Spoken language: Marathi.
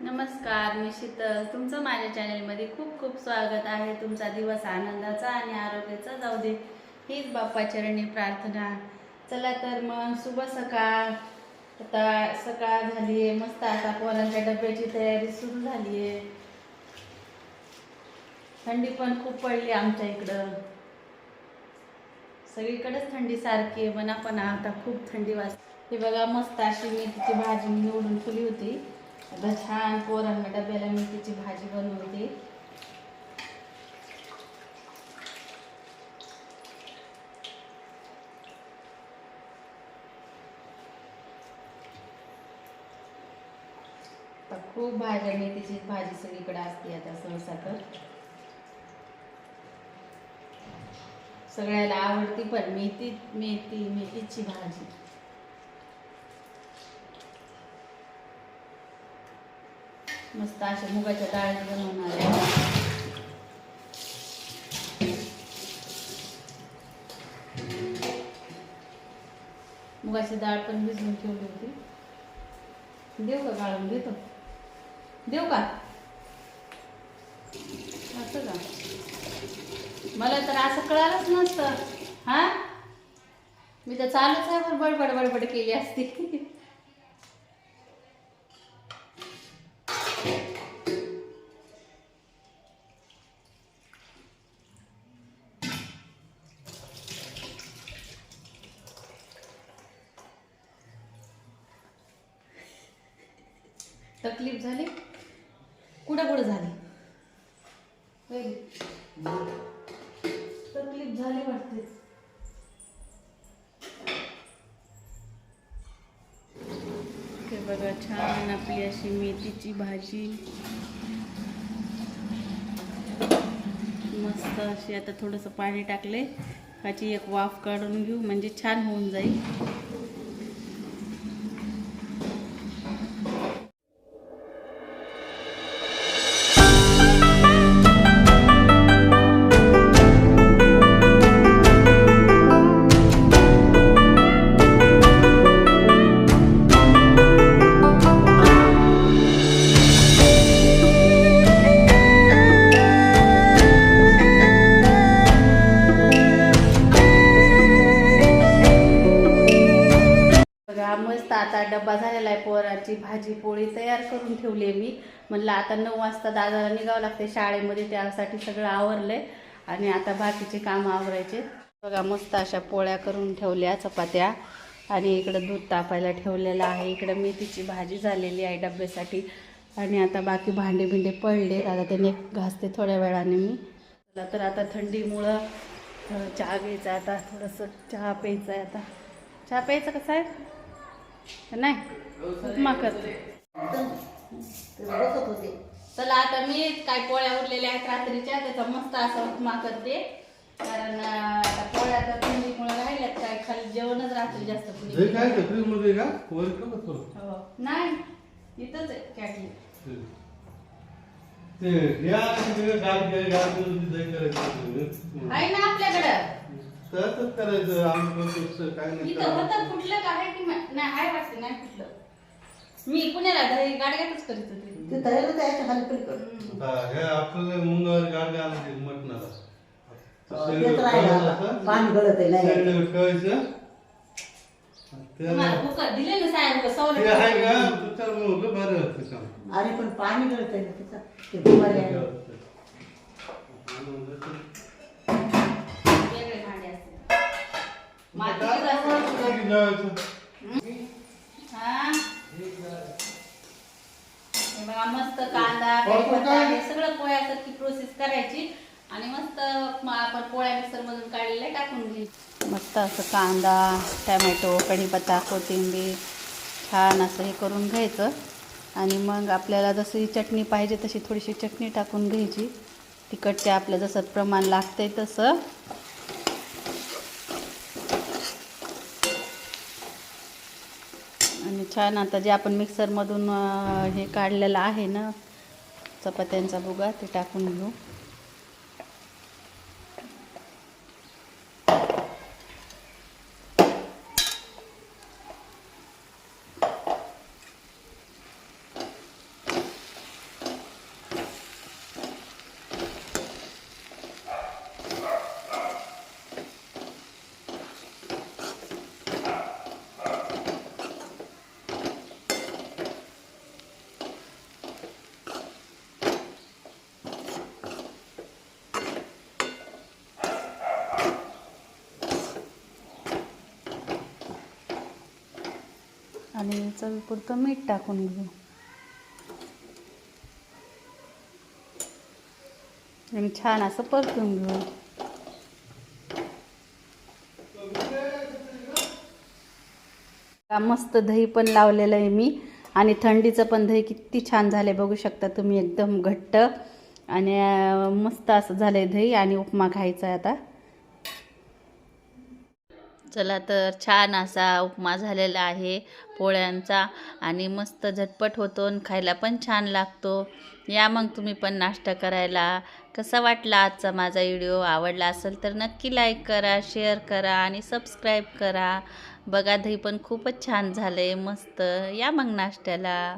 नमस्कार मी शीतल. तुमचं माझ्या चॅनलमध्ये खूप खूप स्वागत आहे. तुमचा दिवस आनंदाचा आणि आरोग्याचा जाऊ दे. हीच बाप्पाचरणी प्रार्थना. चला तर मग शुभ सकाळ. आता सकाळ झाली आहे मस्त आता पोरांच्या डब्याची तयारी सुरू झाली आहे थंडी पण खूप पडली आमच्या इकडं. सगळीकडेच थंडी सारखी आहे. म्हणा पण आता खूप थंडी वाजते. हे बघा मस्त अशी मेथीची भाजी मी निवडून फुली होती. आता छान पोरांना डब्याला मेथीची भाजी बनवते. खूप भाज्या मेथीची भाजी सगळीकडे असते आता सहसा. तर सगळ्याला आवडती पण मेथी मेथी मेथीची भाजी. मस्त अशा मुगाच्या डाळ बनवणार आहे. मुगाची डाळ पण भिजवून ठेवली होती. देऊ का गाळून देतो देऊ का? असं का? मला तर असं कळालंच नसतं. हा? मी तर चालूच आहे पण बडबड बडबड केली असती. तकलीफ झाली? कुठं कुठं झाली तकलीफ झाली वाटते. ते बघा छान आपली अशी मेथीची भाजी. मस्त अशी आता थोडंसं पाणी टाकले त्याची एक वाफ काढून घेऊ म्हणजे छान होऊन जाईल. वराची भाजी पोळी तयार करून ठेवली आहे मी. म्हणलं आता नऊ वाजता दादाला निघावं लागते शाळेमध्ये त्यासाठी सगळं आवरलंय. आणि आता बाकीचे कामं आवरायचे. बघा मस्त अशा पोळ्या करून ठेवल्या चपात्या. आणि इकडं दूध तापायला ठेवलेलं आहे. इकडं मेथीची भाजी झालेली आहे डब्यासाठी. आणि आता बाकी भांडे भिंडे पडले. आता त्याने घासते थोड्या वेळाने मी. चला तर आता थंडीमुळं चहा घ्यायचा आता. थोडंसं चहा प्यायचं आहे आता. चहा प्यायचा कसा आहे नाही उपमा करते. बसत होते चला आता मी काय पोळ्या उरलेल्या आहेत रात्रीच्या त्याचा मस्त असा उपमा करते. कारण आता पोळ्या तर थंडीमुळे राहिल्यात काय खाली जेवणच रात्री जास्त हे कुणी काय ते फ्रीजमध्ये का? वर का बस थोडं हो. नाही इथंच आहे कॅटली. ते या तिकडे गाड गाड गाड दही करायचं आहे ना आपल्याकडं? तसंच करायचं आम्ही कसं काय नाही इथं होतं फुटलं का आहे की मा- नाही आहे वाटतं नाही फुटलं मी पुण्याला दही गाडग्यातच करीत होते. ते तयार त्याच्याखाली पलीकडे हम्म. आता हे आपल्याला मुंगावर गाड आणायचे मटणाला. ते तर राहिलं आता. पाणी गळत आहे नाही साईडला ठेवायचं ते तुम्हाला कुकर दिले ना साहेब ते सवलत आहे का? तुझ्या मुलं बरं होतं काम अरे पण पाणी गळत आहे ना त्याचं. ते बिमारी आहे. मातीचेच असते. हा? हे बघा मस्त कांदा कढीपत्ता हे सगळं पोळ्यासारखी प्रोसेस करायची. आणि मस्त म- आपण पोळ्या मिक्सर मधून काढलेल्या टाकून घ्यायची मस्त असं कांदा टमॅटो कढीपत्ता कोथिंबीर छान असं हे करून घ्यायचं. आणि मग आपल्याला जशी चटणी पाहिजे तशी थोडीशी चटणी टाकून घ्यायची. तिखट ते आपलं जसं प्रमाण लागतंय तसं. छान. आता जे आपण मिक्सरमधून हे काढलेलं आहे ना चपात्यांचा भुगा ते टाकून घेऊ. आणि चवीपुरतं मीठ टाकून घेऊ. आणि छान असं परतून घेऊ. मस्त दही पण लावलेलं आहे मी. आणि थंडीचं पण दही किती छान झालं बघू शकता तुम्ही एकदम घट्ट. आणि मस्त असं झालं आहे दही आणि उपमा खायचा आहे आता. चला तर छान असा उपमा झालेला आहे पोळ्यांचा आणि मस्त झटपट होतो आणि खायला पण छान लागतो. या मग तुम्ही पण नाश्ता करायला. कसा वाटला आजचा माझा व्हिडिओ? आवडला असेल तर नक्की लाईक करा शेअर करा आणि सबस्क्राईब करा. बघा दही पण खूपच छान झालं आहे मस्त. या मग नाश्त्याला.